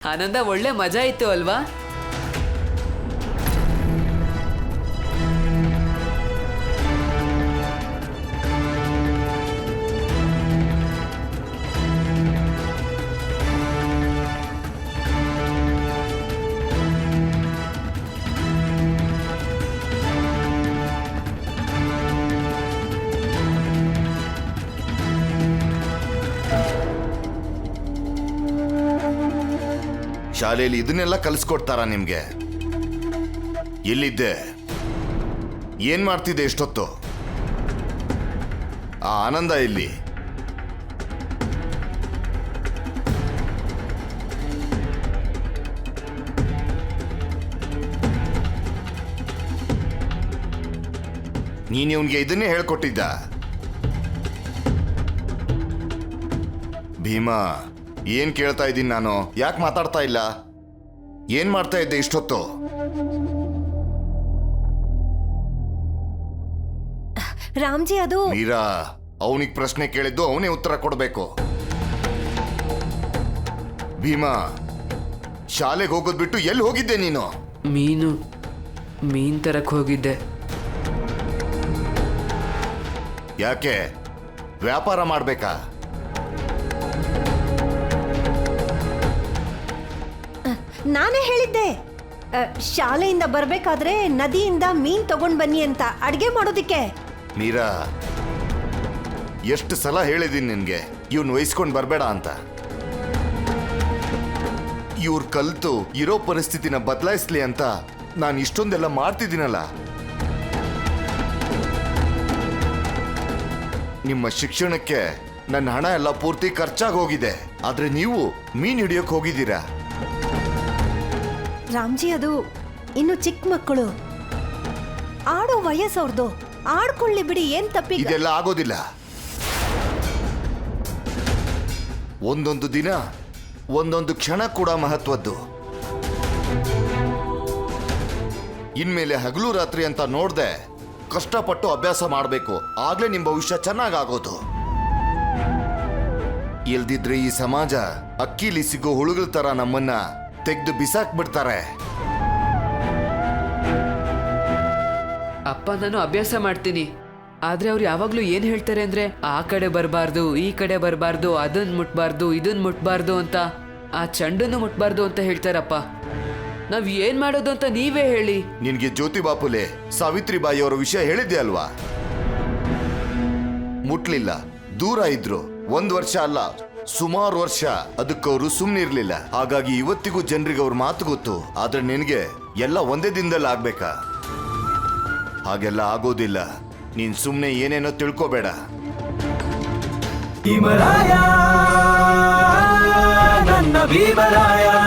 ಆನಂದ ಒಳ್ಳೆ ಮಜಾ ಇತ್ತು ಅಲ್ವಾ? ಶಾಲೆಯಲ್ಲಿ ಇದನ್ನೆಲ್ಲ ಕಲಿಸ್ಕೊಡ್ತಾರ ನಿಮ್ಗೆ? ಎಲ್ಲಿದ್ದೆ? ಏನ್ ಮಾಡ್ತಿದ್ದೆ ಎಷ್ಟೊತ್ತು? ಆ ಆನಂದ ಇಲ್ಲಿ ನೀನು ಇವನ್ಗೆ ಇದನ್ನೇ ಹೇಳ್ಕೊಟ್ಟಿದ್ದ? ಭೀಮಾ ಏನ್ ಕೇಳ್ತಾ ಇದ್ದೀನಿ ನಾನು? ಯಾಕೆ ಮಾತಾಡ್ತಾ ಇಲ್ಲ? ಏನ್ ಮಾಡ್ತಾ ಇದ್ದೆ ಇಷ್ಟೊತ್ತು? ರಾಮ್ಜಿ ಅದು ಮೀರಾ ಅವನಿಗೆ ಪ್ರಶ್ನೆ ಕೇಳಿದ್ದು ಅವನೇ ಉತ್ತರ ಕೊಡಬೇಕು. ಭೀಮಾ ಶಾಲೆಗೆ ಹೋಗೋದ್ ಬಿಟ್ಟು ಎಲ್ಲಿ ಹೋಗಿದ್ದೆ ನೀನು? ಮೀನು ಮೀನ್ ತರಕ್ ಹೋಗಿದ್ದೆ. ಯಾಕೆ? ವ್ಯಾಪಾರ ಮಾಡ್ಬೇಕಾ? ನಾನೇ ಹೇಳಿದ್ದೆ. ಶಾಲೆಯಿಂದ ಬರ್ಬೇಕಾದ್ರೆ ನದಿಯಿಂದ ಮೀನ್ ತಗೊಂಡ್ ಬನ್ನಿ ಅಂತ ಅಡ್ಗೆ ಮಾಡೋದಿಕ್ಕೆ. ಮೀರಾ, ಎಷ್ಟು ಸಲ ಹೇಳಿದೀನಿ ನಿನ್ಗೆ? ಇವ್ನ ವಹಿಸ್ಕೊಂಡು ಬರಬೇಡ ಅಂತ. ಇವ್ರು ಕಲ್ತು ಇರೋ ಪರಿಸ್ಥಿತಿನ ಬದಲಾಯಿಸ್ಲಿ ಅಂತ ನಾನು ಇಷ್ಟೊಂದೆಲ್ಲ ಮಾಡ್ತಿದ್ದೀನಲ್ಲ. ನಿಮ್ಮ ಶಿಕ್ಷಣಕ್ಕೆ ನನ್ನ ಹಣ ಎಲ್ಲ ಪೂರ್ತಿ ಖರ್ಚಾಗಿ ಹೋಗಿದೆ. ಆದ್ರೆ ನೀವು ಮೀನ್ ಹಿಡಿಯೋಕ್ ಹೋಗಿದ್ದೀರಾ? ರಾಮ್ಜಿ, ಅದು ಇನ್ನು ಚಿಕ್ಕ ಮಕ್ಕಳು. ಆಡೋ ವಯಸ್ಸವ್ರದ್ದು ಆಡ್ಕೊಳ್ಳಿ ಬಿಡಿ, ಏನ್ ತಪ್ಪಿ ಇದೆಲ್ಲ ಆಗೋದಿಲ್ಲ. ಒಂದೊಂದು ದಿನ, ಒಂದೊಂದು ಕ್ಷಣ ಕೂಡ ಮಹತ್ವದ್ದು. ಇನ್ಮೇಲೆ ಹಗಲು ರಾತ್ರಿ ಅಂತ ನೋಡ್ದೆ, ಕಷ್ಟಪಟ್ಟು ಅಭ್ಯಾಸ ಮಾಡಬೇಕು. ಆಗ್ಲೇ ನಿಮ್ ಭವಿಷ್ಯ ಚೆನ್ನಾಗಾಗೋದು. ಇಲ್ದಿದ್ರೆ ಈ ಸಮಾಜ ಅಕ್ಕಿಲಿ ಸಿಗೋ ಹುಳುಗಳ ತರ ನಮ್ಮನ್ನ ತೆಗೆದು ಬಿಸಾಕ್ ಬಿಡ್ತಾರೆ ಅಪ್ಪ ನಾನು ಅಭ್ಯಾಸ ಮಾಡ್ತೀನಿ. ಆದ್ರೆ ಅವ್ರು ಯಾವಾಗ್ಲೂ ಏನ್ ಹೇಳ್ತಾರೆ ಅಂದ್ರೆ ಆ ಕಡೆ ಬರಬಾರ್ದು ಈ ಕಡೆ ಬರಬಾರ್ದು ಅದನ್ನ ಮುಟ್ಬಾರ್ದು ಇದನ್ನ ಮುಟ್ಬಾರ್ದು ಅಂತ. ಆ ಚಂಡನ್ನು ಮುಟ್ಬಾರ್ದು ಅಂತ ಹೇಳ್ತಾರಪ್ಪ. ನಾವ್ ಏನ್ ಮಾಡೋದು ಅಂತ ನೀವೇ ಹೇಳಿ. ನಿನ್ಗೆ ಜ್ಯೋತಿ ಬಾಪುಲೆ ಸಾವಿತ್ರಿಬಾಯಿ ಅವರ ವಿಷಯ ಹೇಳಿದ್ದೆ ಅಲ್ವಾ? ಮುಟ್ಲಿಲ್ಲ ದೂರ ಇದ್ರು ಒಂದ್ ವರ್ಷ ಅಲ್ಲ ಸುಮಾರು ವರ್ಷ ಅದಕ್ಕವರು ಸುಮ್ನಿರ್ಲಿಲ್ಲ. ಹಾಗಾಗಿ ಇವತ್ತಿಗೂ ಜನರಿಗೆ ಅವ್ರ ಮಾತು ಗೊತ್ತು. ಆದ್ರೆ ನಿನಗೆ ಎಲ್ಲ ಒಂದೇ ದಿನದಲ್ಲಿ ಆಗ್ಬೇಕಾ? ಹಾಗೆಲ್ಲ ಆಗೋದಿಲ್ಲ. ನೀನ್ ಸುಮ್ನೆ ಏನೇನೋ ತಿಳ್ಕೋಬೇಡ. ಭೀಮರಾಯ, ನನ್ನ ಭೀಮರಾಯ.